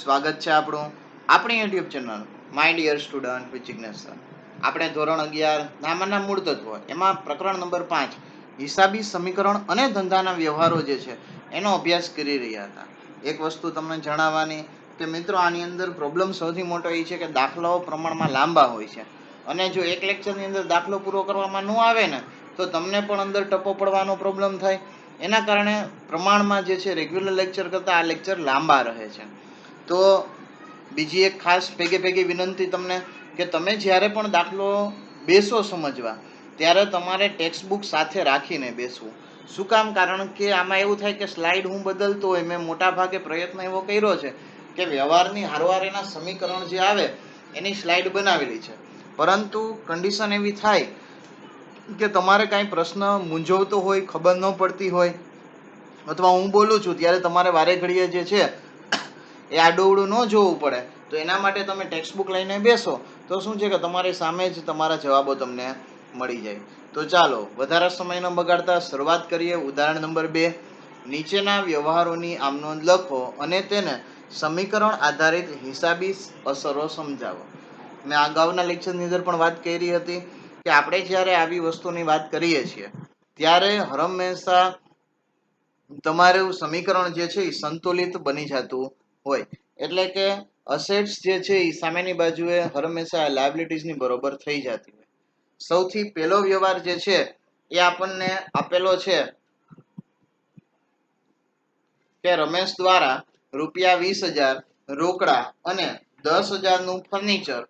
સ્વાગત છે આપણું આપણી YouTube channel my dear student with આપણે ધોરણ અગિયાર, નામાના મૂળ તત્વો, એમાં પ્રકરણ નંબર પાંચ, હિસાબી સમીકરણ અને ધંધાના વ્યવહારો જે છે, એનો અભ્યાસ કરી રહ્યા હતા. એક વસ્તુ તમને જણાવવાની કે મિત્રો, આની અંદર પ્રોબ્લેમ સૌથી મોટો એ છે કે દાખલાઓ પ્રમાણમાં લાંબા હોય છે. અને જો એક લેક્ચરની અંદર દાખલો પૂરો કરવામાં ન આવે ને, તો તમને પણ અંદર ટપો પડવાનો પ્રોબ્લેમ થાય. એના કારણે પ્રમાણમાં જે છે રેગ્યુલર લેક્ચર કરતાં આ લેક્ચર લાંબા રહે છે. તો બીજી એક ખાસ ભેગે ભેગી વિનંતી તમને કે તમે જ્યારે પણ દાખલો બેસો સમજવા, ત્યારે તમારે ટેક્સ્ટ બુક સાથે રાખીને બેસવું. શું કામ? કારણ કે આમાં એવું થાય કે સ્લાઇડ હું બદલતો હોય, મેં મોટા ભાગે પ્રયત્ન એવો કર્યો છે કે વ્યવહારની હારવાર એના સમીકરણ જે આવે, એની સ્લાઇડ બનાવેલી છે. પરંતુ કન્ડિશન એવી થાય કે તમારે કાંઈ પ્રશ્ન મૂંઝવતો હોય, ખબર ન પડતી હોય, અથવા હું બોલું છું, ત્યારે તમારે વારે ઘડીએ જે છે એ આડોવડું ન જોવું પડે. તો એના માટે તમે ટેક્સ્ટ બુક લઈને બેસો, તો શું છે કે તમારી સામે જ તમારા જવાબો તમને મળી જાય. તો ચાલો, વધારે સમય ન બગાડતા શરૂઆત કરીએ ઉદાહરણ નંબર બે. નીચેના વ્યવહારોની આમનોંધ લખો અને તેને સમીકરણ આધારિત હિસાબી અસરો સમજાવો. મેં અગાઉના લેક્ચરની અંદર પણ વાત કરી હતી કે આપણે જ્યારે આવી વસ્તુની વાત કરીએ છીએ, ત્યારે હંમેશા તમારું સમીકરણ જે છે એ સંતુલિત બની જતું હોય. એટલે કે અસેટ્સ જે છે એ સામેની બાજુએ હંમેશા લાયબિલિટીઝની બરોબર થઈ જતી હોય. સૌથી પહેલો વ્યવહાર જે છે એ આપણને આપેલો છે કે રમેશ દ્વારા રૂપિયા વીસ હજાર રોકડા અને દસ હજારનું ફર્નિચર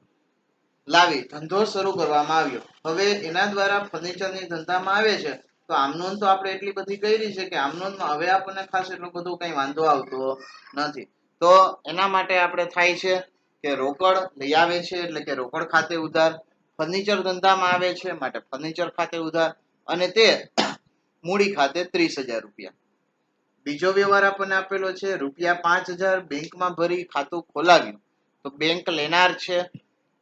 લાવી ધંધો શરૂ કરવામાં આવ્યો. હવે એના દ્વારા ફર્નિચરની ધંધામાં આવે છે, તો આમનોન તો આપણે એટલી બધી કરી છે કે આમનોનમાં હવે આપણને ખાસ એટલો બધો કંઈ વાંધો આવતો નથી. તો એના માટે આપણે થાય છે કે રોકડ લઈ આવે છે, એટલે કે રોકડ ખાતે ઉધાર ફર્નિચર ધંધામાં આવે છે, માટે ફર્નિચર ખાતે ઉધાર, અને તે મૂડી ખાતે ત્રીસ હજાર રૂપિયા. બીજો વ્યવહાર આપણને આપેલો છે, રૂપિયા પાંચ હજાર બેંકમાં ભરી ખાતું ખોલાવ્યું. તો બેંક લેનાર છે,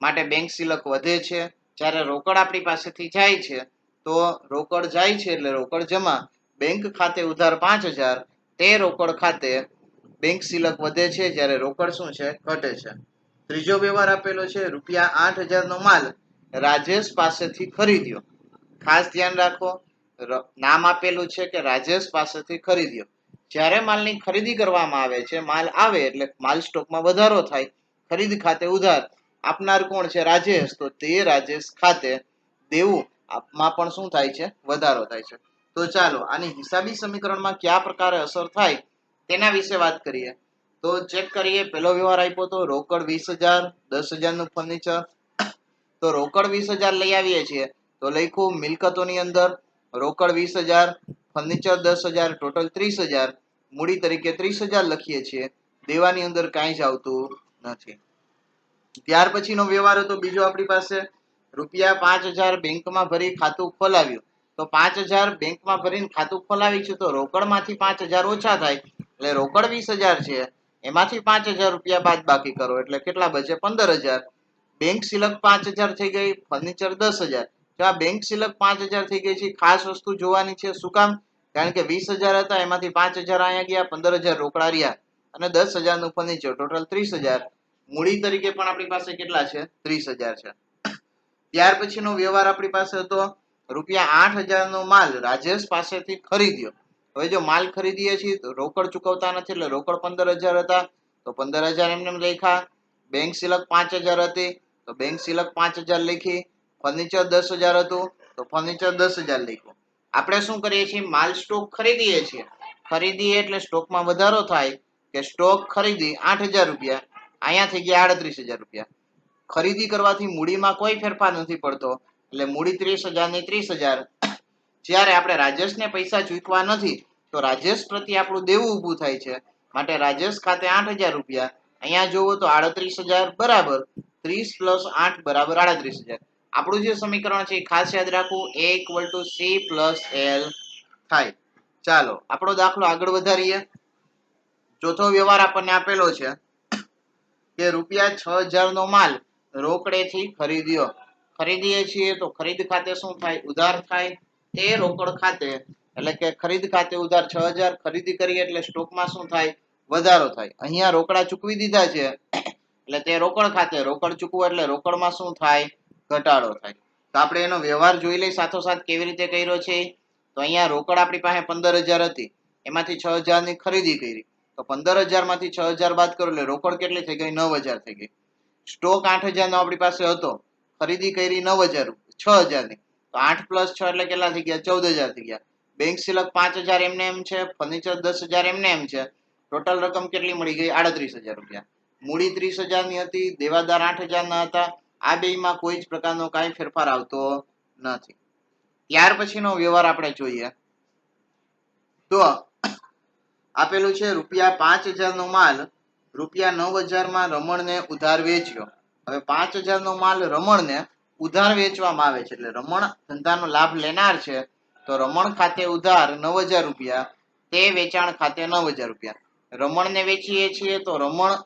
માટે બેંક સિલક વધે છે. જ્યારે રોકડ આપણી પાસેથી જાય છે, તો રોકડ જાય છે, એટલે રોકડ જમા. બેંક ખાતે ઉધાર પાંચ હજાર, તે રોકડ ખાતે બેંક સિલક વધે છે, જ્યારે રોકડ શું છે, ઘટે છે. ત્રીજો વ્યવહાર આપેલો છે, રૂપિયા આઠ હજારનો માલ રાજેશ પાસેથી ખરીદ્યો. ખાસ ધ્યાન રાખો નામ આપેલું છે કે રાજેશ પાસેથી ખરીદ્યો. જ્યારે માલની ખરીદી કરવામાં આવે છે, માલ આવે એટલે માલ સ્ટોકમાં વધારો થાય, ખરીદ ખાતે ઉધાર. આપનાર કોણ છે, રાજેશ? તો તે રાજેશ ખાતે દેવું. આપમાં પણ શું થાય છે, વધારો થાય છે. તો ચાલો, આની હિસાબી સમીકરણમાં કયા પ્રકારે અસર થાય? તેના વિશે વાત કરીએ. તો ચેક કરીએ. પહેલો વ્યવહાર આપ્યો તો રોકડ વીસ હજાર, દસ હજારનું ફર્નિચર તો રોકડ વીસ હજાર લઈ આવીએ છીએ. તો લખ્યું મિલકતોની અંદર રોકડ વીસ હજાર ફર્નિચર દસ હજાર ટોટલ ત્રીસ હજાર. મૂડી તરીકે ત્રીસ હજાર લખીએ છીએ. દેવાની અંદર કાંઈ જ આવતું નથી. ત્યાર પછીનો વ્યવહાર હતો બીજો આપણી પાસે. રૂપિયા પાંચ હજાર બેંકમાં ભરી ખાતું ખોલાવ્યું. તો પાંચ હજાર બેંકમાં ભરીને ખાતું ખોલાવી છે તો રોકડમાંથી પાંચ હજાર ઓછા થાય. એટલે રોકડ વીસ હજાર છે. એમાંથી પાંચ હજાર રૂપિયા બાદ બાકી કરો. એટલે કેટલા બચે? પંદર હજાર. બેંક સિલક પાંચ હજાર થઈ ગઈ, ફર્નિચર દસ હજાર. જો આ બેંક સિલક પાંચ હજાર થઈ ગઈ છે. ખાસ વસ્તુ જોવાની છે. શું કામ? કારણ કે વીસ હજાર હતા, એમાંથી પાંચ હજાર અહીંયા ગયા, પંદર હજાર રોકડા રહ્યા અને દસ હજારનું ફર્નિચર ટોટલ ત્રીસ હજાર. મૂડી તરીકે પણ આપણી પાસે કેટલા છે? ત્રીસ હજાર છે. ત્યાર પછીનો વ્યવહાર આપણી પાસે હતો. રૂપિયા આઠ હજારનો માલ રાજેશ પાસેથી ખરીદ્યો. હવે જો માલ ખરીદીએ છીએ, તો રોકડ ચૂકવતા નથી, એટલે રોકડ પંદર હજાર હતા, તો પંદર હજાર એમને એમ લખ્યા. બેંક સિલક પાંચ હજાર હતી, તો બેંક સિલક પાંચ હજાર લખી. ફર્નિચર દસ હજાર હતું, તો ફર્નિચર દસ હજાર લખ્યું. આપણે શું કરીએ છીએ? માલ સ્ટોક ખરીદીએ છીએ. ખરીદીએ એટલે સ્ટોકમાં વધારો થાય કે સ્ટોક ખરીદી આઠ હજાર રૂપિયા, અહીંયા થઈ ગયા આડત્રીસ હજાર રૂપિયા. ખરીદી કરવાથી મૂડીમાં કોઈ ફેરફાર નથી પડતો, એટલે મૂડી ત્રીસ હજારની ત્રીસ હજાર જ્યારે આપણે રાજેશને પૈસા ચૂકવા નથી, તો રાજેશ પ્રત્યે આપણું દેવું ઊભું થાય છે. માટે રાજેશ ખાતે આઠ હજાર રૂપિયા. અહીંયા જોવો તો આડત્રીસ હજાર બરાબર, ત્રીસ પ્લસ આઠ બરાબર આડત્રીસ હજાર. આપણું જે સમીકરણ છે એ ખાસ યાદ રાખવું, A equal to C plus L થાય. ચાલો, આપણો દાખલો આગળ વધારીએ. ચોથો વ્યવહાર આપણને આપેલો છે કે રૂપિયા છ હજારનો માલ રોકડેથી ખરીદ્યો. ખરીદીએ છીએ તો ખરીદ ખાતે શું થાય? ઉધાર થાય. તે રોકડ ખાતે, એટલે કે ખરીદ ખાતે ઉધાર છ હજાર, ખરીદી કરીએ એટલે સ્ટોકમાં શું થાય? વધારો થાય. અહીંયા રોકડા ચૂકવી દીધા છે, એટલે તે રોકડ ખાતે, રોકડ ચૂકવો એટલે રોકડમાં શું થાય? ઘટાડો થાય. તો આપણે એનો વ્યવહાર જોઈ લઈ સાથોસાથ કેવી રીતે કર્યો છે. તો અહીંયા રોકડ આપણી પાસે પંદર હજાર હતી. એમાંથી છ હજારની ખરીદી કરી. તો પંદર હજારમાંથી છ હજાર બાદ કરો એટલે રોકડ કેટલી થઈ ગઈ? નવ હજાર થઈ ગઈ. સ્ટોક આઠ હજારનો આપણી પાસે હતો. ખરીદી કરી નવ હજાર છ હજારની. તો આઠ પ્લસ છ એટલે કેટલા થઈ ગયા? ચૌદ હજાર થઈ ગયા. બેંક સિલક પાંચ હજાર એમને એમ છે ફર્નિચર દસ હજાર એમને એમ છે. ટોટલ રકમ કેટલી મળી ગઈ? આડત્રીસ હજાર રૂપિયા. મૂડી ત્રીસ હજારની હતી, દેવાદાર આઠ હજારના હતા. આ બેયમાં કોઈ જ પ્રકારનો કાંઈ ફેરફાર આવતો નથી. ત્યાર પછીનો વ્યવહાર આપણે જોઈએ. તો આપેલું છે, રૂપિયા પાંચ હજારનો માલ રૂપિયા નવ હજારમાં રમણને ઉધાર વેચ્યો. હવે પાંચ હજારનો માલ રમણને ઉધાર વેચવામાં આવે છે. એટલે રમણ ધંધાનો લાભ લેનાર છે, તો રમણ ખાતે ઉધાર નવ હજાર રૂપિયા, તે વેચાણ ખાતે નવ હજાર રૂપિયા. રમણને વેચીએ છીએ તો રમણ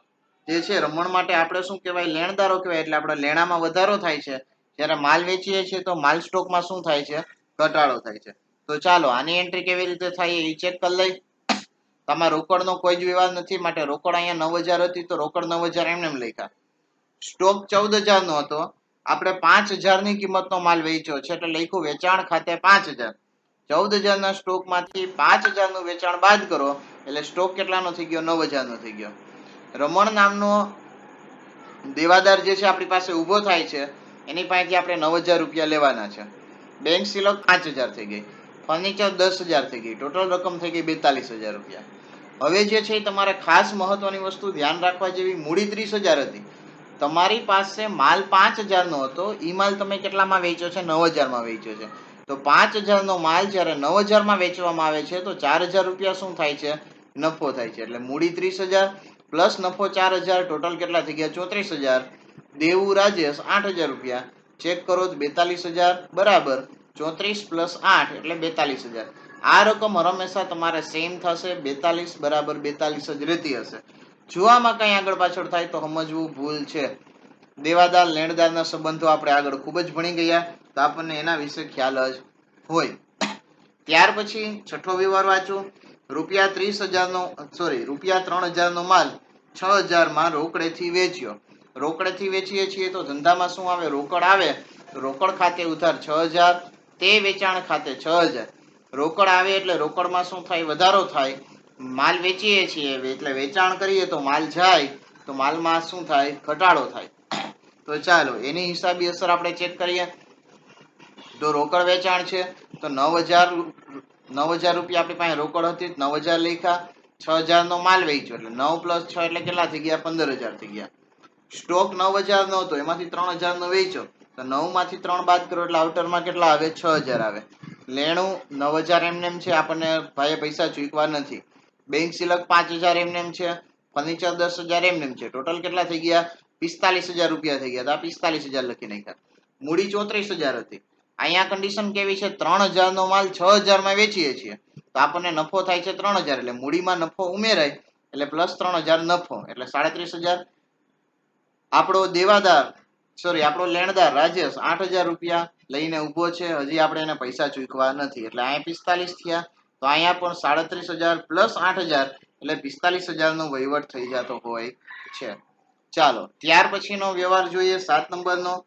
જે છે, રમણ માટે આપણે શું કહેવાય, લેણદારો કહેવાય, એટલે આપણે લેણામાં વધારો થાય છે. જ્યારે માલ વેચીએ છીએ તો માલ સ્ટોકમાં શું થાય છે, ઘટાડો થાય છે. તો ચાલો, આની એન્ટ્રી કેવી રીતે થાય એ ચેક કરી લઈ તમારા રોકડનો કોઈ જ વિવાદ નથી, માટે રોકડ અહીંયા નવ હજાર હતી તો રોકડ નવ હજાર એમને એમ લખ્યા. સ્ટોક ચૌદ હજારનો હતો આપણે પાંચ હજારની કિંમતનો માલ વેચ્યો છે એટલે લખ્યું વેચાણ ખાતે પાંચ હજાર. ચૌદ હજારના સ્ટોકમાંથી પાંચ હજારનું વેચાણ બાદ કરો એટલે સ્ટોક કેટલાનો થઈ ગયો? નવ હજારનો થઈ ગયો. રમણ નામનો દેવાદાર જે છે આપણી પાસે ઊભો થાય છે, એની પાસેથી આપણે નવ હજાર રૂપિયા લેવાના છે. બેંક સિલક પાંચ હજાર થઈ ગઈ. ફર્નિચર દસ હજાર થઈ ગઈ. ટોટલ રકમ થઈ ગઈ બેતાલીસ હજાર રૂપિયા. હવે જે છે તમારે ખાસ મહત્વની વસ્તુ ધ્યાન રાખવા જેવી મૂડી ત્રીસ હજાર હતી. તમારી પાસે માલ પાંચ હજારનો હતો એ માલ તમે કેટલામાં વેચ્યો છે? નવ હજારમાં વેચ્યો છે. તો પાંચ હજારનો માલ જ્યારે નવ હજારમાં વેચવામાં આવે છે, તો ચાર હજાર રૂપિયા શું થાય છે? નફો થાય છે. એટલે મૂડી ત્રીસ હજાર પ્લસ નફો ચાર હજાર, ટોટલ કેટલા થઈ ગયા? ચોત્રીસ હજાર. દેવું રાજેશ આઠ હજાર રૂપિયા. ચેક કરો તો બેતાલીસ હજાર, બરાબર. ચોત્રીસ પ્લસ આઠ એટલે બેતાલીસ હજાર. આ રકમ હંમેશા તમારે સેમ થશે, બેતાલીસ બરાબર બેતાલીસ જ રહેતી હશે. જો કઈ કંઈ આગળ પાછળ થાય તો સમજવું ભૂલ છે. દેવાદાર, લેણદારના સંબંધો આપણે આગળ ખૂબ જ ભણી ગયા, તો આપણને એના વિશે ખ્યાલ જ હોય. ત્યાર પછી છઠ્ઠો વ્યવહાર વાંચો. રૂપિયા ત્રીસ હજારનો સોરી રૂપિયા ત્રણ હજારનો માલ છ હજારમાં રોકડેથી વેચ્યો. રોકડેથી વેચીએ છીએ તો ધંધામાં શું આવે? રોકડ આવે. રોકડ ખાતે ઉધાર છ હજાર, તે વેચાણ ખાતે છ હજાર. રોકડ આવે એટલે રોકડમાં શું થાય? વધારો થાય. માલ વેચીએ છીએ એટલે વેચાણ કરીએ તો માલ જાય, તો માલમાં શું થાય? ઘટાડો થાય. તો ચાલો, એની હિસાબી અસર આપણે ચેક કરીએ. તો રોકડ વેચાણ છે, તો નવ હજાર નવ હજાર રૂપિયા આપણી પાસે રોકડ હતી નવ હજાર લખ્યા, છ હજારનો માલ વેચ્યો, એટલે નવ પ્લસ છ એટલે કેટલા થઈ ગયા? પંદર હજાર થઈ ગયા. સ્ટોક નવ હજાર નો હતો, એમાંથી ત્રણ હજાર નો વેચ્યો. તો નવમાંથી ત્રણ બાદ કરો, એટલે આઉટરમાં કેટલા આવે? છ હજાર આવે. લેણું નવ હજાર એમને એમ છે, આપણને ભાઈએ પૈસા ચૂકવા નથી. બેંક સિલક પાંચ હજાર એમનેમ છે ફર્નિચર દસ હજાર એમએમ છે. ટોટલ કેટલા થઈ ગયા? પિસ્તાલીસ હજાર રૂપિયા થઈ ગયા. તો પિસ્તાલીસ હજાર લખી નાખ્યા. મૂડી ચોત્રીસ હજાર હતી. અહીંયા કન્ડિશન કેવી છે? ત્રણ હજારનો માલ છ હજારમાં વેચીએ છીએ. તો આપણને નફો થાય છે ત્રણ હજાર. એટલે મૂડીમાં નફો ઉમેરાય, એટલે પ્લસ ત્રણ હજાર નફો. એટલે સાડત્રીસ હજાર. આપણો દેવાદાર સોરી આપણો લેણદાર રાજેશ આઠ હજાર રૂપિયા લઈને ઊભો છે. હજી આપણે એને પૈસા ચૂકવા નથી. એટલે અહીંયા પિસ્તાલીસ થયા. તો અહીંયા પણ સાડત્રીસ હજાર પ્લસ આઠ હજાર એટલે પિસ્તાલીસ હજારનો વહીવટ થઈ જતો હોય છે. ચાલો, ત્યાર પછીનો વ્યવહાર જોઈએ, સાત નંબરનો.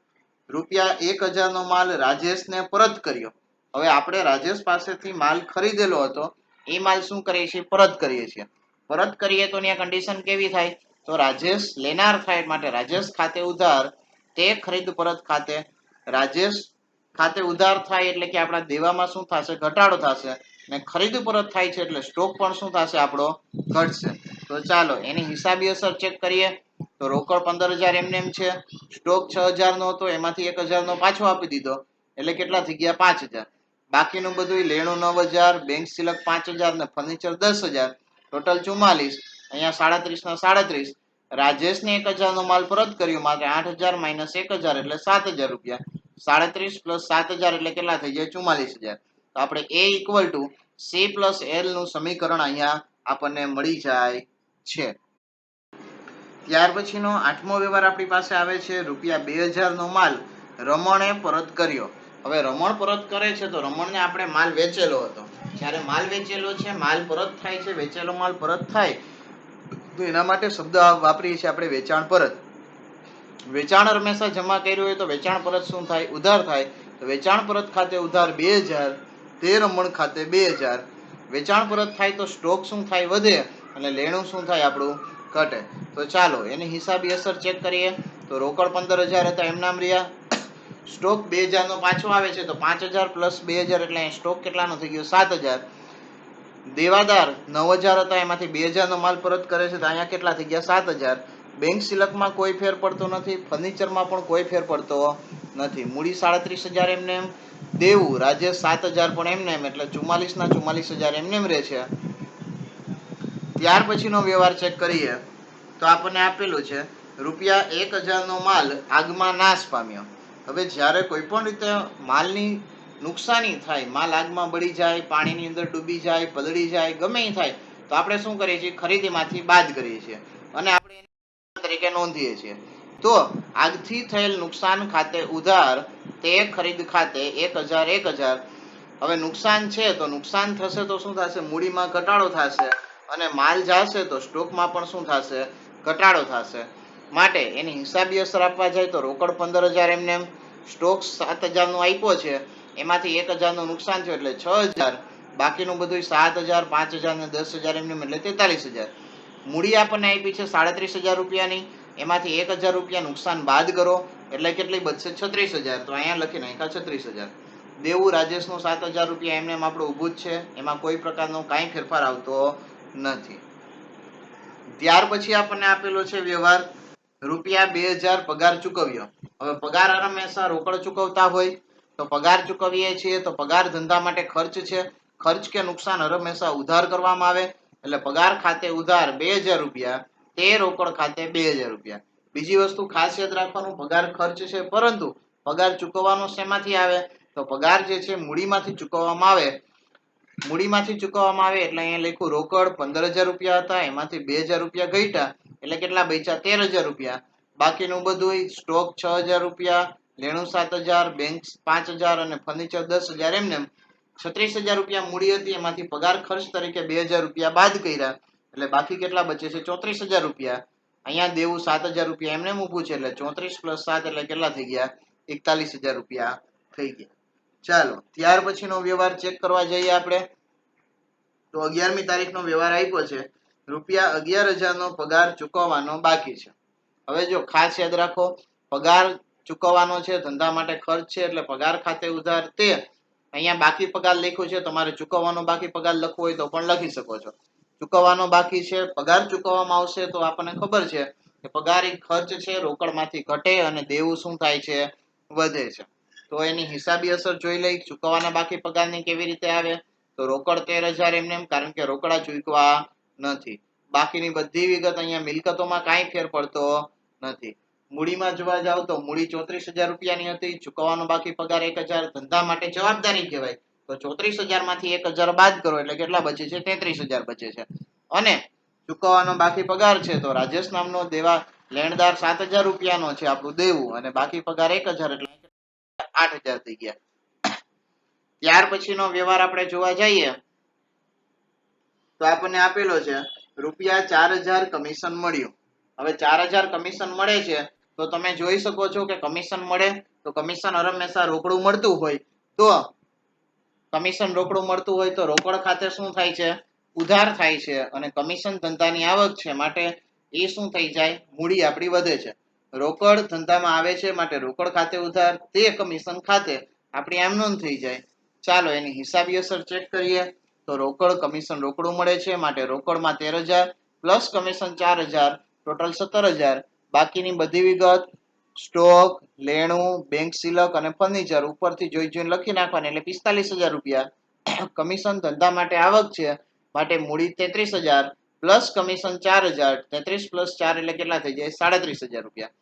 રૂપિયા એક હજારનો માલ રાજેશને પરત કર્યો. હવે આપણે રાજેશ પાસેથી માલ ખરીદેલો હતો, એ માલ શું કરીએ છીએ પરત કરીએ છીએ. પરત કરીએ તો ત્યાં કન્ડિશન કેવી થાય? તો રાજેશ લેનાર થાય માટે, રાજેશ ખાતે ઉધાર, તે ખરીદ પરત ખાતે. રાજેશ ખાતે ઉધાર થાય એટલે કે આપણા દેવામાં શું થશે? ઘટાડો થશે. ને ખરીદ પરત થાય છે એટલે સ્ટોક પણ શું થશે? આપણો ઘટશે. તો ચાલો, એની હિસાબી અસર ચેક કરીએ. તો રોકડ પંદર હજાર એમને એમ છે. સ્ટોક છ હજારનો હતો, એમાંથી એક હજારનો પાછો આપી દીધો. એટલે કેટલા થઈ ગયા? પાંચ હજાર. બાકીનું બધું લેણું નવ હજાર બેંક સિલક પાંચ હજાર ને ફર્નિચર દસ હજાર. ટોટલ ચુમ્માલીસ. અહીંયા સાડત્રીસ ના સાડત્રીસ. રાજેશને એક હજારનો માલ પરત કર્યો. માત્ર આઠ હજાર માઇનસ એક હજાર એટલે સાત હજાર રૂપિયા. સાડત્રીસ પ્લસ સાત હજાર એટલે કેટલા થઈ જાય? ચુમ્માલીસ હજાર. તો આપણે A equal to C plus એલનું સમીકરણ અહીંયા આપણને મળી જાય છે. ત્યાર પછીનો આઠમો વ્યવહાર આપણી પાસે આવે છે, રૂપિયા બે હજારનો માલ. રમણે પરત કર્યો. હવે રમણ પરત કરે છે તો રમણને આપણે માલ વેચેલો હતો. જ્યારે માલ વેચેલો છે, માલ પરત થાય છે, વેચેલો માલ પરત થાય. તો એના માટે શબ્દ વાપરીએ છીએ આપણે વેચાણ પરત. વેચાણ હંમેશા જમા કર્યું હોય તો વેચાણ પરત શું થાય? ઉધાર થાય. તો વેચાણ પરત ખાતે ઉધાર બે હજાર. તે રમણ ખાતે બે હજાર. વેચાણ પરત થાય તો સ્ટોક શું થાય વધે અને લેણું શું થાય આપણું ઘટે. તો ચાલો, એની હિસાબી અસર ચેક કરીએ. તો રોકડ પંદર હજાર હતા, એમ નામ રહ્યા. સ્ટોક બે હજારનો પાછો આવે છે, તો પાંચ હજાર પ્લસ બે હજાર, એટલે અહીંયા સ્ટોક કેટલાનો થઈ ગયો? સાત હજાર. દેવાદાર નવ હજાર હતા, એમાંથી બે હજારનો માલ પરત કરે છે, તો અહીંયા કેટલા થઈ ગયા? સાત હજાર. બેંક સિલકમાં કોઈ ફેર પડતો નથી, ફર્નિચરમાં પણ કોઈ ફેર પડતો નથી. મૂડી સાડત્રીસ હજાર એમને એમ દેવું, રાજ્ય સાત હજાર પણ એમને એમ, એટલે ચુમ્માલીસ ના ચુમ્માલીસ હજાર એમને એમ રહે છે. ત્યાર પછીનો વ્યવહાર ચેક કરીએ, તો આપણને આપેલું છે, રૂપિયા એક હજારનો માલ આગમાં નાશ પામ્યો. હવે જ્યારે કોઈ પણ રીતે માલની નુકસાની થાય, માલ આગમાં બળી જાય, પાણીની અંદર ડૂબી જાય, પલળી જાય, ગમે થાય, તો આપણે શું કરીએ છીએ? ખરીદીમાંથી બાદ કરીએ છીએ. અને આપણે તરીકે નોંધીએ છીએ. તો આગથી થયેલ નુકસાન ખાતે ઉધાર તે ખરીદ ખાતે એક હજાર એક હજાર. હવે નુકસાન છે તો નુકસાન થશે તો શું થશે? મૂડીમાં ઘટાડો થશે અને માલ જશે તો સ્ટોકમાં પણ શું થશે? ઘટાડો થશે. માટે એની હિસાબી અસર આપવા જાય તો રોકડ પંદર હજાર એમને એમ. સ્ટોક સાત હજારનો આપ્યો છે. એમાંથી એક હજારનું નુકસાન થયું એટલે છ હજાર. બાકીનું બધું સાત હજાર, પાંચ હજાર ને દસ હજાર એમને એમ એટલે તેતાલીસ હજાર. મૂડી આપણને આપી છે સાડત્રીસ હજાર રૂપિયાની. એમાંથી એક હજાર રૂપિયા નુકસાન બાદ કરો. એટલે કેટલી? બચશે છત્રીસ હજાર. તો અહીંયા લખી નાખ્યા છત્રીસ હજાર. દેવું રાજેશનું સાત હજાર રૂપિયા એમને આપણું ઊભું જ છે. એમાં કોઈ પ્રકારનો કાંઈ ફેરફાર આવતો નથી. ત્યાર પછી આપણને આપેલો છે વ્યવહાર. રૂપિયા બે હજાર પગાર ચૂકવ્યો. હવે પગાર હંમેશા રોકડ ચૂકવતા હોય. તો પગાર ચૂકવીએ છીએ તો પગાર ધંધા માટે ખર્ચ છે. ખર્ચ કે નુકસાન હરમેશા ઉધાર કરવામાં આવે. એટલે પગાર ખાતે ઉધાર બે હજાર રૂપિયા. તે રોકડ ખાતે બે હજાર રૂપિયા. બીજી વસ્તુ ખાસ યાદ રાખવાનું, પગાર ખર્ચ છે, પરંતુ પગાર ચૂકવવાનો શેમાંથી આવે? તો પગાર જે છે, મૂડીમાંથી ચૂકવવામાં આવે. મૂડીમાંથી ચૂકવવામાં આવે એટલે અહીંયા લખ્યું, રોકડ પંદર હજાર રૂપિયા હતા, એમાંથી બે હજાર રૂપિયા ઘટ્યા, એટલે કેટલા બચ્યા? તેર હજાર રૂપિયા. બાકીનું બધું સ્ટોક છ હજાર રૂપિયા, લેણું સાત હજાર બેંક પાંચ હજાર અને ફર્નિચર દસ હજાર એમને એમ છત્રીસ હજાર રૂપિયા મૂડી હતી, એમાંથી પગાર ખર્ચ તરીકે બે હજાર રૂપિયા બાદ કર્યા. એટલે બાકી કેટલા બચે છે? ચોત્રીસ હજાર રૂપિયા. અહીંયા દેવું સાત હજાર રૂપિયા. એમને મૂકવું છે એટલે ચોત્રીસ પ્લસ સાત એટલે કેટલા થઈ ગયા? એકતાલીસ હજાર રૂપિયા થઈ ગયા. ચાલો, ત્યાર પછીનો વ્યવહાર ચેક કરવા જઈએ આપણે. તો અગિયારમી તારીખનો વ્યવહાર આપ્યો છે. રૂપિયા અગિયાર હજારનો પગાર ચૂકવવાનો બાકી છે. હવે જો ખાસ યાદ રાખો, પગાર ચૂકવવાનો છે, ધંધા માટે ખર્ચ છે, એટલે પગાર ખાતે ઉધાર તે. અહીંયા બાકી પગાર લખ્યો છે, તમારે ચૂકવવાનો બાકી પગાર લખવો હોય તો પણ લખી શકો છો. ચૂકવવાનો બાકી છે, પગાર ચૂકવવામાં આવશે તો આપણને ખબર છે કે પગાર એ ખર્ચ છે, રોકડમાંથી ઘટે અને દેવું શું થાય છે, વધે છે. તો એની હિસાબી અસર જોઈ લઈ, ચૂકવવાના બાકી પગારની કેવી રીતે આવે? તો રોકડ તેર હજાર એમને એમ, કારણ કે રોકડા ચૂકવા નથી. બાકીની બધી વિગત અહીંયા મિલકતોમાં કાંઈ ફેર પડતો નથી. મૂડીમાં જોવા જાવ તો મૂડી ચોત્રીસ હજાર રૂપિયાની હતી, ચૂકવવાનો બાકી પગાર એક હજાર, ધંધા માટે જવાબદારી કહેવાય. તો ચોત્રીસમાંથી એક હજાર બાદ કરો એટલે કેટલા બચે છે? તેત્રીસ હજાર બચે છે. અને ચૂકવવાનો બાકી પગાર છે તો રાજેશ નામનો દેવા લેણદાર સાત હજાર રૂપિયાનો છે આપણું દેવું અને બાકી પગાર એક હજાર એટલે આઠ હજાર થઈ ગયા. ત્યાર પછીનો વ્યવહાર આપણે જોવા જઈએ તો આપણને આપેલો છે રૂપિયા ચાર હજાર કમિશન મળ્યું. હવે ચાર હજાર કમિશન મળે છે તો તમે જોઈ શકો છો કે કમિશન મળે તો કમિશન હંમેશા રોકડું મળતું હોય તો કમિશન રોકડું મળતું હોય તો રોકડ ખાતે શું થાય છે? ઉધાર થાય છે અને કમિશન ધંધાની આવક છે માટે એ શું થઈ જાય? મૂડી આપણી વધે છે. રોકડ ધંધામાં આવે છે માટે રોકડ ખાતે ઉધાર, તે કમિશન ખાતે આપણી આમ નોંધ થઈ જાય. ચાલો એની હિસાબી અસર ચેક કરીએ. તો રોકડ કમિશન રોકડું મળે છે માટે રોકડમાં તેર હજાર પ્લસ કમિશન ચાર હજાર ટોટલ સત્તર હજાર. બાકીની બધી વિગત સ્ટોક, લેણું બેંક સિલક અને ફર્નિચર ઉપરથી જોઈ જોઈને લખી નાખવાની. એટલે પિસ્તાલીસ હજાર રૂપિયા કમિશન ધંધા માટે આવક છે. માટે મૂડી તેત્રીસ હજાર પ્લસ કમિશન ચાર હજાર. તેત્રીસ પ્લસ ચાર એટલે કેટલા થઈ જાય? સાડત્રીસ હજાર રૂપિયા.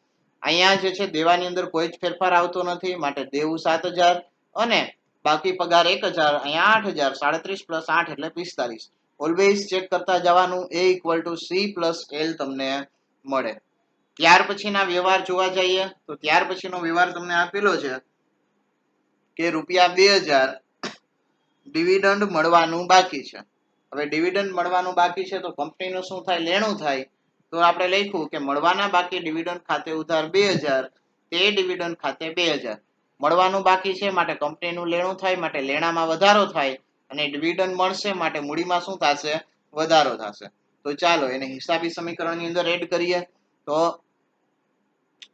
અહીંયા જે છે, દેવાની અંદર કોઈ જ ફેરફાર આવતો નથી. માટે દેવું સાત હજાર અને બાકી પગાર એક હજાર. અહીંયા આઠ હજાર. સાડત્રીસ પ્લસ આઠ એટલે પિસ્તાલીસ. ઓલવેઝ ચેક કરતા જવાનું A equal to C plus L તમને મળે. ત્યાર પછીના વ્યવહાર જોવા જઈએ, તો ત્યાર પછીનો વ્યવહાર તમને આપેલો છે કે રૂપિયા બે હજાર ડિવિડન્ડ મળવાનું બાકી છે. હવે ડિવિડન્ડ મળવાનું બાકી છે તો કંપનીનું શું થાય? લેણું થાય. તો આપણે લખ્યું કે મળવાના બાકી ડિવિડન્ડ ખાતે ઉધાર બે હજાર, તે ડિવિડન્ડ ખાતે બે હજાર. મળવાનું બાકી છે માટે કંપનીનું લેણું થાય, માટે લેણામાં વધારો થાય અને ડિવિડન્ડ મળશે માટે મૂડીમાં શું થશે? વધારો થશે. તો ચાલો એને હિસાબી સમીકરણની અંદર એડ કરીએ. તો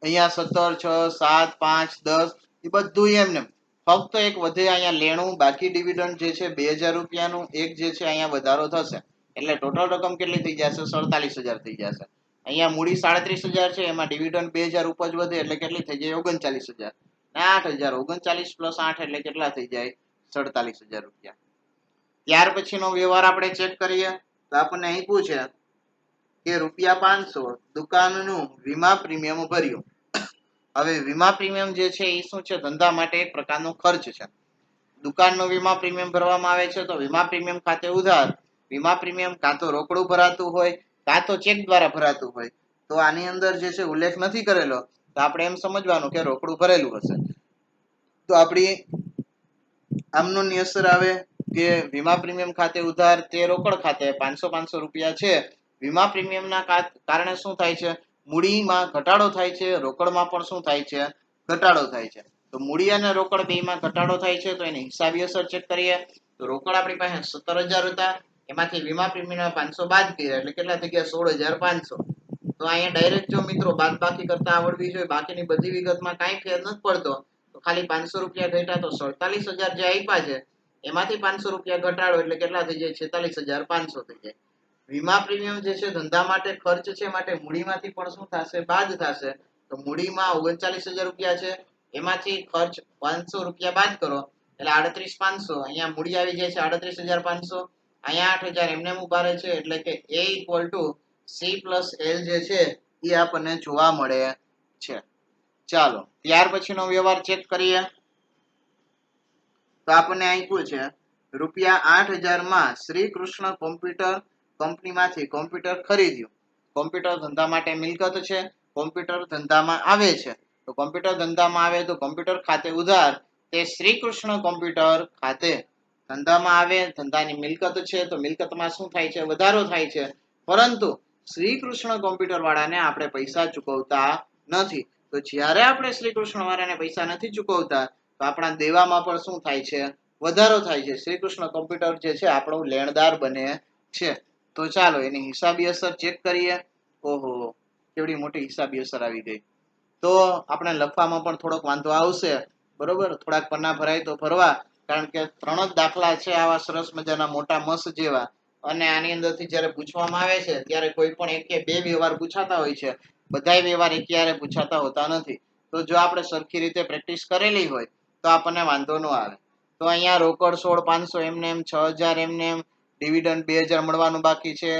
અહીંયા સત્તર, છ, સાત, પાંચ, દસ, એ બધું એમને. ફક્ત એક વધે અહીંયા લેણું, બાકી ડિવિડન્ડ જે છે બે હજાર રૂપિયાનું, એક જે છે અહીંયા વધારો થશે. એટલે ટોટલ રકમ કેટલી થઈ જશે? સડતાલીસ હજાર થઈ જશે. અહીંયા મૂડી સાડત્રીસ હજાર છે, એમાં ડિવિડન્ડ બે હજાર ઉપજ વધે, એટલે કેટલી થઈ જાય? ઓગણચાલીસ હજાર. આઠ હજાર, ઓગણચાલીસ પ્લસ આઠ એટલે કેટલા થઈ જાય? સડતાલીસ હજાર રૂપિયા. ત્યાર પછીનો વ્યવહાર આપણે ચેક કરીએ, તો આપણને અહીં પૂછે કે રૂપિયા પાંચસો દુકાનનું વીમા પ્રીમિયમ ભર્યું. હવે વીમા પ્રીમિયમ જે છે એ શું છે? ધંધા માટે એક પ્રકારનો ખર્ચ છે. દુકાનનો વીમા પ્રીમિયમ ભરવામાં આવે છે તો વીમા પ્રીમિયમ ખાતે ઉધાર, વીમા પ્રીમિયમ કાં તો રોકડું ભરાતું હોય, કાં તો ચેક દ્વારા ભરાતું હોય. તો આની અંદર જે છે ઉલ્લેખ નથી કરેલો, તો આપણે એમ સમજવાનું કે રોકડું ભરેલું હશે. તો આપણી આમનું અસર આવે કે વીમા પ્રીમિયમ ખાતે ઉધાર તે રોકડ ખાતે પાંચસો પાંચસો રૂપિયા છે. વીમા પ્રીમિયમના કારણે શું થાય છે? મૂડીમાં ઘટાડો થાય છે, રોકડમાં પણ શું થાય છે? ઘટાડો થાય છે. તો મૂડી અને રોકડ બેમાં ઘટાડો થાય છે, તો એની હિસાબી અસર ચેક કરીએ. તો રોકડ આપણી પાસે સત્તર હજાર હતા, એમાંથી વીમા પ્રીમિયમ પાંચસો બાદ કર્યા, એટલે કેટલા થઈ ગયા? સોળ હજાર પાંચસો. તો અહીંયા ડાયરેક્ટ જો મિત્રો બાદ બાકી કરતા આવડવી જોઈએ, બાકીની બધી વિગતમાં કાંઈ ફેર નથી પડતો. તો ખાલી પાંચસો રૂપિયા ઘટ્યા તો સડતાલીસ હજાર જે આપ્યા છે, એમાંથી પાંચસો રૂપિયા ઘટાડો, એટલે કેટલા થઈ જાય છેતાલીસ હજાર પાંચસો થઈ જાય વીમા પ્રીમિયમ જે છે, ધંધા માટે ખર્ચ છે, માટે મૂડીમાંથી પણ શું થશે? બાદ થશે. તો મૂડીમાં ઓગણચાલીસ રૂપિયા છે. એમાંથી ખર્ચ પાંચસો રૂપિયા બાદ કરો. એટલે આડત્રીસ પાંચસો. અહીંયા મૂડી આવી જાય છે આડત્રીસ હજાર પાંચસો. અહીંયા આઠ હજાર એમને ઊભા છે. એટલે કે A equal to C plus L જે છે, એ આપણને જોવા મળે છે. ચાલો, ત્યાર પછીનો વ્યવહાર ચેક કરીએ. તો આપણને આપ્યું છે, રૂપિયા આઠ હજારમાં શ્રી કૃષ્ણ કોમ્પ્યુટર કંપનીમાંથી કોમ્પ્યુટર ખરીદ્યું. કોમ્પ્યુટર ધંધા માટે મિલકત છે કોમ્પ્યુટર ધંધામાં આવે છે. તો કોમ્પ્યુટર ધંધામાં આવે તો કોમ્પ્યુટર ખાતે ઉધાર, તે શ્રી કૃષ્ણ કોમ્પ્યુટર ખાતે. ધંધામાં આવે, ધંધાની મિલકત છે, તો મિલકતમાં શું થાય છે? વધારો થાય છે. પરંતુ શ્રી કૃષ્ણ કોમ્પ્યુટર વાળાને આપણે પૈસા ચૂકવતા નથી. તો જ્યારે આપણે શ્રી કૃષ્ણ વાળાને પૈસા નથી ચૂકવતા, તો આપણા દેવામાં પણ શું થાય છે? વધારો થાય છે. શ્રી કૃષ્ણ કોમ્પ્યુટર જે છે, આપણું લેણદાર બને છે. તો ચાલો એની હિસાબી અસર ચેક કરીએ. ઓહો, કેવડી મોટી હિસાબી અસર આવી ગઈ. તો આપણે લખવામાં પણ થોડોક વાંધો આવશે, બરોબર? થોડાક પન્ના ભરાય તો ભરવા, કારણ કે ત્રણ જ દાખલા છે આવા સરસ મજાના મોટા મસ જેવા. અને આની અંદરથી જ્યારે પૂછવામાં આવે છે, ત્યારે કોઈ પણ એક કે બે વ્યવહાર પૂછાતા હોય છે. બધાય વ્યવહાર એકયારે પૂછાતા હોતા નથી. તો જો આપણે સરખી રીતે પ્રેક્ટિસ કરેલી હોય, તો આપણને વાંધો ન આવે. તો અહીંયા રોકડ સોળ પાંચસો એમને એમ, છ હજાર એમને એમ ડિવિડન્ડ બે હજાર મળવાનું બાકી છે.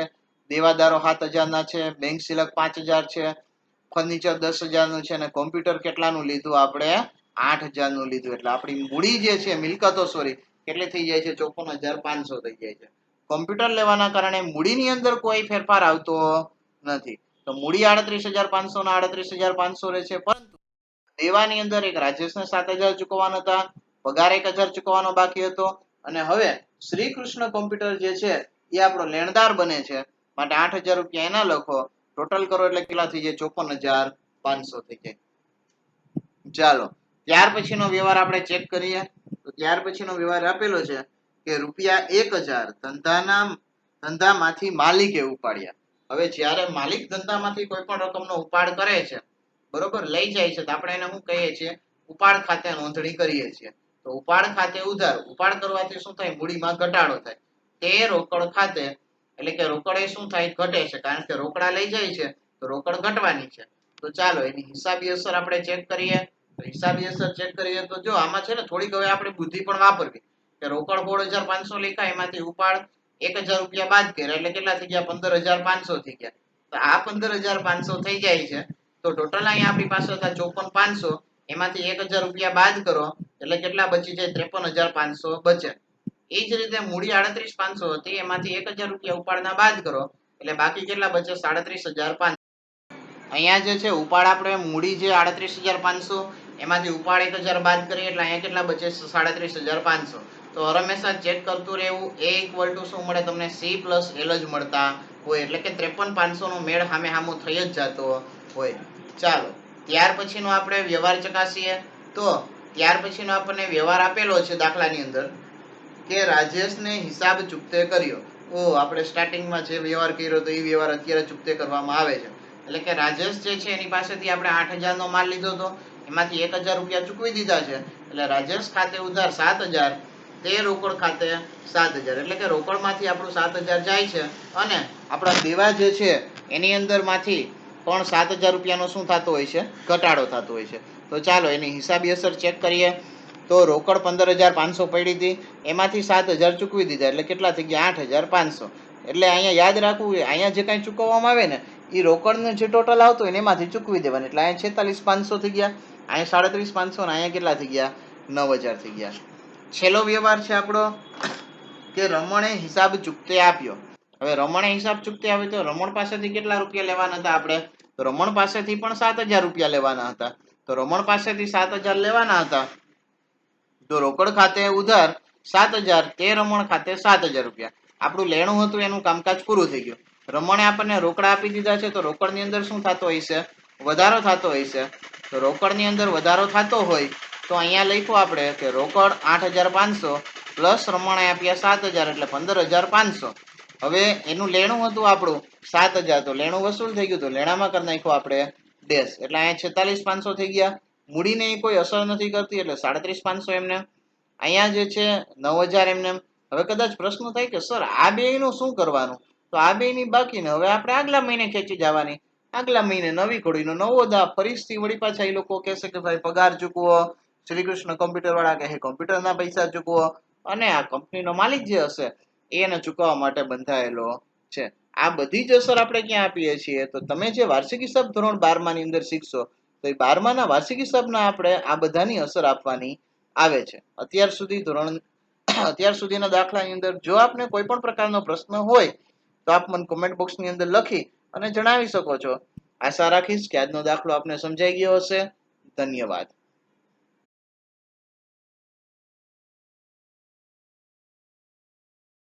દેવાદારો સાત હજારના છે બેંક સિલક પાંચ હજાર છે ફર્નિચર દસ હજારનું છે અને કોમ્પ્યુટર કેટલાનું લીધું આપણે? આઠ હજારનું લીધું. એટલે આપણી મૂડી જે છે, મિલકતો સોરી કેટલી થઈ જાય છે? ચોપન હજાર પાંચસો થઈ જાય છે. કોમ્પ્યુટર લેવાના કારણે મૂડીની અંદર કોઈ ફેરફાર આવતો નથી. તો મૂડી આડત્રીસ હજાર પાંચસો ના આડત્રીસ હજાર પાંચસો રહે છે. પરંતુ દેવાની અંદર એક રાજેશને સાત હજાર ચૂકવવાના હતા, પગાર એક હજાર ચૂકવવાનો બાકી હતો. અને હવે શ્રી કૃષ્ણ કોમ્પ્યુટર જે છે, એ આપણો લેણદાર બને છે. માટે આઠ હજાર રૂપિયા એના લખો. ટોટલ કરો એટલે કેટલા થઈ જાય? ચોપન હજાર પાંચસો થઈ જાય. ચાલો. ત્યાર પછીનો વ્યવહાર આપણે ચેક કરીએ. તો ત્યાર પછીનો વ્યવહાર આપેલો છે કે રૂપિયા એક હજાર ધંધાના, ધંધામાંથી માલિકે ઉપાડ્યા. હવે જ્યારે માલિક ધંધામાંથી કોઈ પણ રકમનો ઉપાડ કરે છે, બરોબર, લઈ જાય છે, તો આપણે એને શું કહીએ છીએ? ઉપાડ ખાતે નોંધણી કરીએ છીએ. તો ઉપાડ ખાતે ઉધાર. ઉપાડ કરવાથી શું થાય? મૂડીમાં ઘટાડો થાય. તે રોકડ ખાતે, એટલે કે રોકડ એ શું થાય? ઘટે છે. કારણ કે રોકડા લઈ જાય છે, તો રોકડ ઘટવાની છે. તો ચાલો, એની હિસાબી અસર આપણે ચેક કરીએ. તો હિસાબી અસર ચેક કરીએ તો જો, આમાં છે ને, થોડીક હવે આપણે બુદ્ધિ પણ વાપરવી. કે રોકડ સોળ હજાર પાંચસો લેખાય એમાંથી ઉપાડ એક હજાર રૂપિયા બાદ કર્યા, એટલે કેટલા થઈ ગયા? પંદર હજાર પાંચસો થઈ ગયા. તો આ પંદર હજાર પાંચસો થઈ જાય છે. તો ટોટલ અહીંયા આપણી પાસે હતા ચોપન પાંચસો. એમાંથી એક હજાર રૂપિયા બાદ કરો, એટલે કેટલા બચી જાય? ત્રેપન હજાર પાંચસો બચે. એ જ રીતે મૂડી આડત્રીસ પાંચસો હતી, એમાંથી એક હજાર રૂપિયા ઉપાડના બાદ કરો, એટલે બાકી કેટલા બચે? સાડત્રીસ હજાર પાંચસો અહીંયા જે છે, ઉપાડ આપણે મૂડી જે આડત્રીસ હજાર પાંચસો, એમાંથી ઉપાડ એક હજાર બાદ કરીએ, એટલે અહીંયા કેટલા બચે? સાડત્રીસ હજાર પાંચસો. તો હંમેશા ચેક કરતું રહેવું, એ ઇક્વલ ટુ શું મળે? તમને સી પ્લસ એલ જ મળતા હોય, એટલે કે ત્રેપન પાંચસો નો મેળ સામે સામો થઈ જ જતો હોય. ચાલો. ત્યાર પછીનો આપણે વ્યવહાર ચકાસીએ તો ત્યાર પછીનો આપણને વ્યવહાર આપેલો છે દાખલાની અંદર કે રાજેશને હિસાબ ચૂકતે કર્યો. ઓ, આપણે સ્ટાર્ટિંગમાં જે વ્યવહાર કર્યો તો એ વ્યવહાર અત્યારે ચૂકતે કરવામાં આવે છે. એટલે કે રાજેશ જે છે એની પાસેથી આપણે આઠ હજારનો માલ લીધો હતો એમાંથી એક હજાર રૂપિયા ચૂકવી દીધા છે. એટલે રાજેશ ખાતે ઉધાર સાત હજાર, તે રોકડ ખાતે સાત હજાર. એટલે કે રોકડમાંથી આપણું સાત હજાર જાય છે. અને આપણા દેવા જે છે એની અંદરમાંથી પણ સાત હજાર રૂપિયાનો શું થતો હોય છે? ઘટાડો થતો હોય છે. તો ચાલો એની હિસાબી અસર ચેક કરીએ. તો રોકડ પંદર હજાર પાંચસો પડી હતી. એમાંથી સાત હજાર ચૂકવી દીધા. એટલે કેટલા થઈ ગયા? આઠ હજાર પાંચસો. એટલે અહીંયા યાદ રાખવું, અહીંયા જે કાંઈ ચૂકવવામાં આવે ને એ રોકડનું જે ટોટલ આવતું હોય એમાંથી ચૂકવી દેવાનું. એટલે અહીંયા છેતાલીસ પાંચસો થઈ ગયા. અહીંયા સાડત્રીસ પાંચસો ને અહીંયા કેટલા થઈ ગયા? નવ હજાર થઈ ગયા. છેલ્લો વ્યવહાર છે આપણો, કે રમણે હિસાબ ચૂકતે આપ્યો. હવે રમણે હિસાબ ચૂકતી આવે તો રમણ પાસેથી કેટલા રૂપિયા લેવાના હતા આપણે? તો રમણ પાસેથી પણ સાત હજાર રૂપિયા લેવાના હતા. તો રમણ પાસેથી સાત હજાર લેવાના હતા. તો રોકડ ખાતે ઉધાર સાત હજાર તે રમણ ખાતે સાત હજાર રૂપિયા. આપણું લેણું હતું, એનું કામકાજ પૂરું થઈ ગયું. રમણે આપણને રોકડા આપી દીધા છે, તો રોકડની અંદર શું થતો હોય છે? વધારો થતો હોય છે. તો રોકડની અંદર વધારો થતો હોય, તો અહીંયા લખ્યું આપણે કે રોકડ આઠ હજાર પાંચસો, પ્લસ રમણે આપ્યા સાત હજાર, એટલે પંદર હજાર પાંચસો. હવે એનું લેણું હતું આપણું સાત હજાર. તો લેણું વસૂલ થઈ ગયું તો લેણામાં કરી નાખ્યું આપણે ડેશ એટલે અહીંયા છેતાલીસ પાંચસો થઈ ગયા. મૂડીને એ કોઈ અસર નથી કરતી, એટલે સાડત્રીસ પાંચસો એમને. અહીંયા જે છે નવ હજાર એમને. હવે કદાચ પ્રશ્ન થાય કે, સર, આ બેયનું શું કરવાનું? તો આ બેયની બાકીને હવે આપણે આગલા મહિને ખેંચી જવાની. આગલા મહિને નવી ઘોડીનો નવો દા ફરીથી વળી પાછા એ લોકો કહેશે કે, ભાઈ, પગાર ચૂકવો. શ્રી કૃષ્ણ કોમ્પ્યુટર વાળા કહે કોમ્પ્યુટરના પૈસા ચૂકવો. અને આ કંપનીનો માલિક જે હશે એને ચૂકવવા માટે બંધાયેલો છે. આ બધી જ અસર આપણે ક્યાં આપીએ છીએ? તો તમે જે વાર્ષિક હિસાબ ધોરણ બારમાની અંદર શીખશો, તો એ બારમાના વાર્ષિક હિસાબના આપણે આ બધાની અસર આપવાની આવે છે. અત્યાર સુધી ધોરણ, અત્યાર સુધીના દાખલાની અંદર જો આપને કોઈ પણ પ્રકારનો પ્રશ્ન હોય, તો આપ મને કોમેન્ટ બોક્સની અંદર લખી અને જણાવી શકો છો. આશા રાખીશ કે આજનો દાખલો આપને સમજાઈ ગયો હશે. ધન્યવાદ.